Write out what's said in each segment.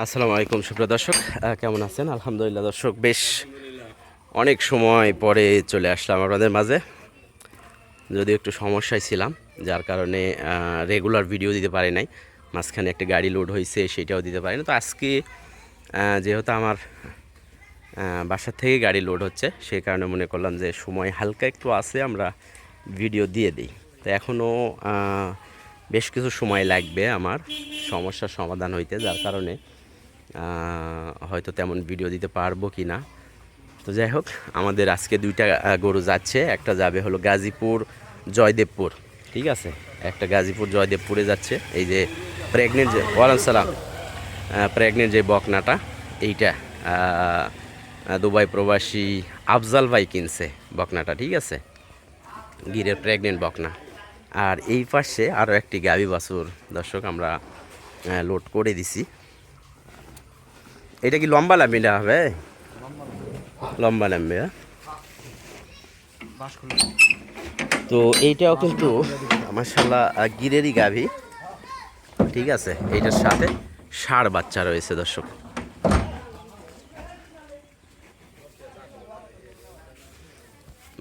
আসসালামু আলাইকুম, সুপ্রিয় দর্শক। কেমন আছেন? আলহামদুলিল্লাহ, দর্শক, বেশ অনেক সময় পরে চলে আসলাম আপনাদের মাঝে। যদি একটু সমস্যায় ছিলাম, যার কারণে রেগুলার ভিডিও দিতে পারি নাই। মাঝখানে একটা গাড়ি লোড হয়েছে, সেটাও দিতে পারি না তো আজকে যেহেতু আমার বাসার থেকে গাড়ি লোড হচ্ছে, সেই কারণে মনে করলাম যে সময় হালকা একটু আছে, আমরা ভিডিও দিয়ে দিই। তো এখনও বেশ কিছু সময় লাগবে আমার সমস্যার সমাধান হইতে, যার কারণে হয়তো তেমন ভিডিও দিতে পারব কি না তো যাই হোক, আমাদের আজকে দুইটা গরু যাচ্ছে। একটা যাবে হলো গাজীপুর, জয়দেবপুর। ঠিক আছে? একটা গাজীপুর, জয়দেবপুরে যাচ্ছে। এই যে প্রেগনেন্ট যে ওয়ালাম সালাম। প্রেগনেন্ট যে বকনাটা, এইটা দুবাই প্রবাসী আফজাল ভাই কিনছে বকনাটা, ঠিক আছে? গিরের প্রেগনেন্ট বকনা। আর এই পাশে আরও একটি গাবি বাছুর, দর্শক, আমরা লোড করে দিছি। এটা কি লম্বা লাম্বিটা হবে লম্বা নামবে হ্যাঁ? তো এইটাও কিন্তু মাসাল্লাহ গিরেরই গাভী। ঠিক আছে, এইটার সাথে ষাঁড় বাচ্চা রয়েছে, দর্শক।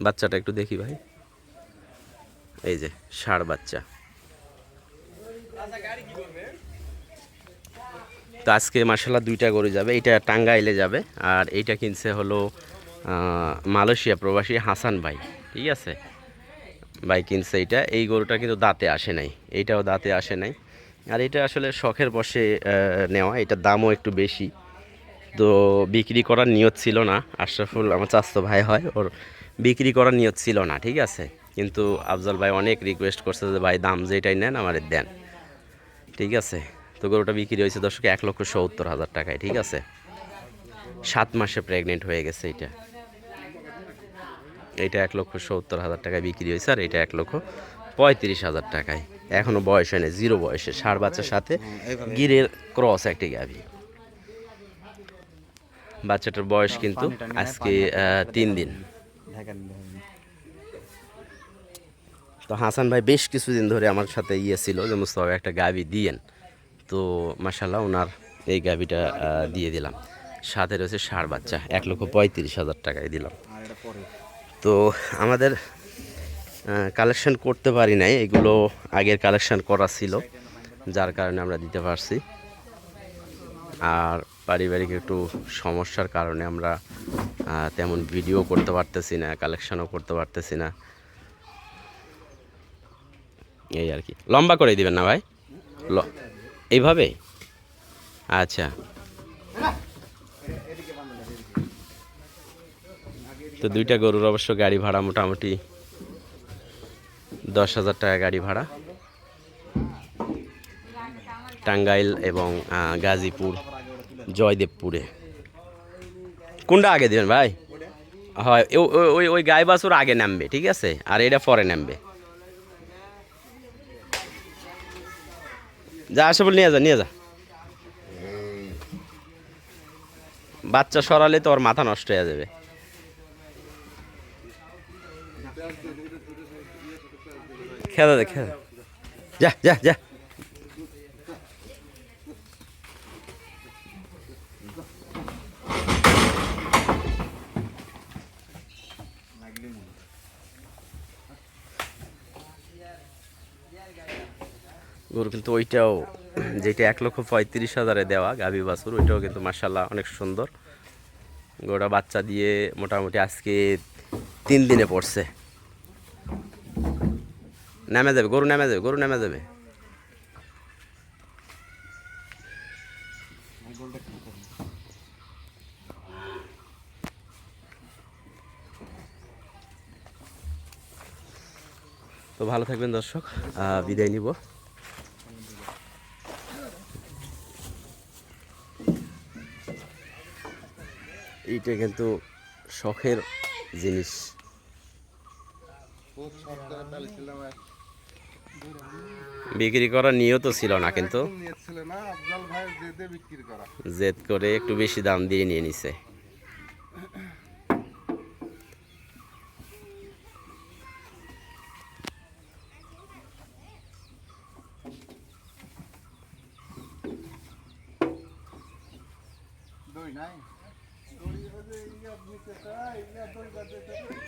বাচ্চাটা একটু দেখি, ভাই। এই যে, ষাঁড় বাচ্চা। তো আজকে মাসাল্লাহ দুইটা গরু যাবে, এটা টাঙ্গাইলে যাবে আর এইটা কিনছে হলো মালয়েশিয়া প্রবাসী হাসান ভাই, ঠিক আছে? ভাই কিনছে এইটা, এই গরুটা কিন্তু দাঁতে আসে নাই, এইটাও দাঁতে আসে নাই। আর এটা আসলে শখের বসে নেওয়া, এটার দামও একটু বেশি। তো বিক্রি করার নিয়ত ছিল না, আশরাফুল আমার চাস্তো ভাই হয়, ওর বিক্রি করার নিয়ত ছিল না, ঠিক আছে? কিন্তু আফজল ভাই অনেক রিকোয়েস্ট করছে যে, ভাই দাম যেটাই নেন আমার দেন। ঠিক আছে? তো গরুটা বিক্রি হয়েছে দর্শক এক লক্ষ সত্তর হাজার টাকায়, ঠিক আছে? সাত মাসে প্রেগনেন্ট হয়ে গেছে এটা। এইটা এক লক্ষ সত্তর হাজার টাকায় বিক্রি হয়েছে আর এটা এক লক্ষ পঁয়ত্রিশ হাজার টাকায়। এখনও বয়স হয়নি, জিরো বয়সে ষাট বাচ্চার সাথে গিরের ক্রস একটি গাভি। বাচ্চাটার বয়স কিন্তু আজকে তিন দিন। তো হাসান ভাই বেশ কিছুদিন ধরে আমার সাথে ইয়ে ছিল যে, মুস্তফা একটা গাভি দিয়েন। তো মাসাল্লাহ ওনার এই গাভিটা দিয়ে দিলাম। সাথে রয়েছে ষাঁড় বাচ্চা এক লক্ষ পঁয়ত্রিশ হাজার টাকায় দিলাম। তো আমাদের কালেকশন করতে পারি নাই এগুলো আগের কালেকশন করা ছিল যার কারণে আমরা দিতে পারছি। আর পারিবারিক একটু সমস্যার কারণে আমরা তেমন ভিডিও করতে পারতেছি না কালেকশনও করতে পারতেছি না। এই আর কি। লম্বা করে দিবেন না ভাই? ল- এইভাবে? আচ্ছা। তো দুইটা গরুর অবশ্য গাড়ি ভাড়া মোটামুটি দশ হাজার টাকা গাড়ি ভাড়া। টাঙ্গাইল এবং গাজীপুর, জয়দেবপুরে। কোনটা আগে দেবেন ভাই? হয় ওই ওই গাই বাছুর আগে নামবে, ঠিক আছে? আর এটা পরে নামবে। যা আসে বল, নিয়ে যা নিয়ে যা। বাচ্চা সরালে তো ওর মাথা নষ্ট হয়ে যাবে। খেদা দে খেদা যা যা যা। গরু কিন্তু ওইটাও, যেটা এক লক্ষ পঁয়ত্রিশ হাজারে দেওয়া গাভী বাছুর, ওইটাও কিন্তু মার্শাল্লাহ অনেক সুন্দর। গরুটা বাচ্চা দিয়ে মোটামুটি আজকে তিন দিনে পড়ছে। নেমে যাবে, গরু নেমে যাবে, গরু নেমে যাবে। তো ভালো থাকবেন দর্শক বিদায় নিব। এইটা কিন্তু শখের জিনিস। বিক্রি করার নিয়ত ছিল না কিন্তু। জেদে করা একটু বেশি দাম দিয়ে নিয়ে নিছে। ইয়া নিচেটা ইয়া দড়ি কাটে